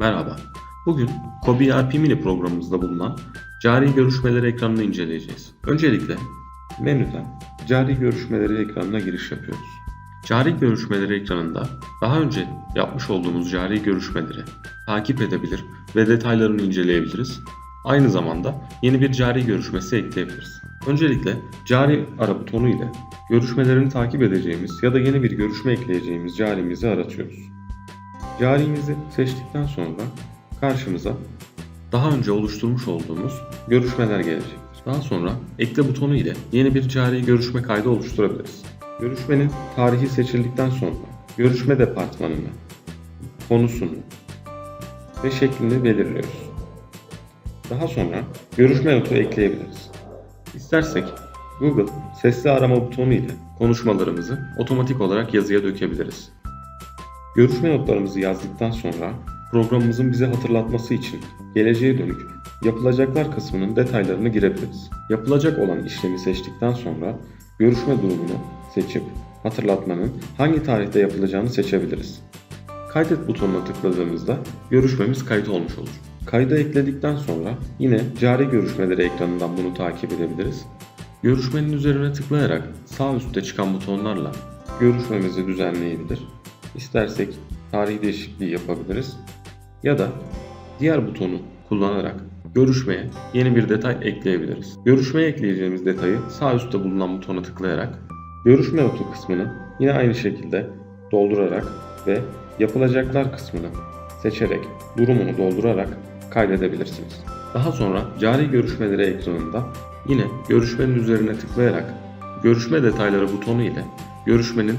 Merhaba. Bugün Kobi ERP mini programımızda bulunan cari görüşmeleri ekranını inceleyeceğiz. Öncelikle menüden cari görüşmeleri ekranına giriş yapıyoruz. Cari görüşmeleri ekranında daha önce yapmış olduğumuz cari görüşmeleri takip edebilir ve detaylarını inceleyebiliriz. Aynı zamanda yeni bir cari görüşmesi ekleyebiliriz. Öncelikle cari ara butonu ile görüşmelerini takip edeceğimiz ya da yeni bir görüşme ekleyeceğimiz carimizi aratıyoruz. Carimizi seçtikten sonra karşımıza daha önce oluşturmuş olduğumuz görüşmeler gelecektir. Daha sonra ekle butonu ile yeni bir cari görüşme kaydı oluşturabiliriz. Görüşmenin tarihi seçildikten sonra görüşme departmanını, konusunu ve şeklini belirliyoruz. Daha sonra görüşme notu ekleyebiliriz. İstersek Google sesli arama butonu ile konuşmalarımızı otomatik olarak yazıya dökebiliriz. Görüşme notlarımızı yazdıktan sonra programımızın bize hatırlatması için geleceğe dönük yapılacaklar kısmının detaylarını girebiliriz. Yapılacak olan işlemi seçtikten sonra görüşme durumunu seçip hatırlatmanın hangi tarihte yapılacağını seçebiliriz. Kaydet butonuna tıkladığımızda görüşmemiz kayıt olmuş olur. Kayda ekledikten sonra yine cari görüşmeleri ekranından bunu takip edebiliriz. Görüşmenin üzerine tıklayarak sağ üstte çıkan butonlarla görüşmemizi düzenleyebilir. İstersek tarih değişikliği yapabiliriz. Ya da diğer butonu kullanarak görüşmeye yeni bir detay ekleyebiliriz. Görüşmeye ekleyeceğimiz detayı sağ üstte bulunan butona tıklayarak görüşme notu kısmını yine aynı şekilde doldurarak ve yapılacaklar kısmını seçerek durumunu doldurarak kaydedebilirsiniz. Daha sonra cari görüşmeleri ekranında yine görüşmenin üzerine tıklayarak görüşme detayları butonu ile görüşmenin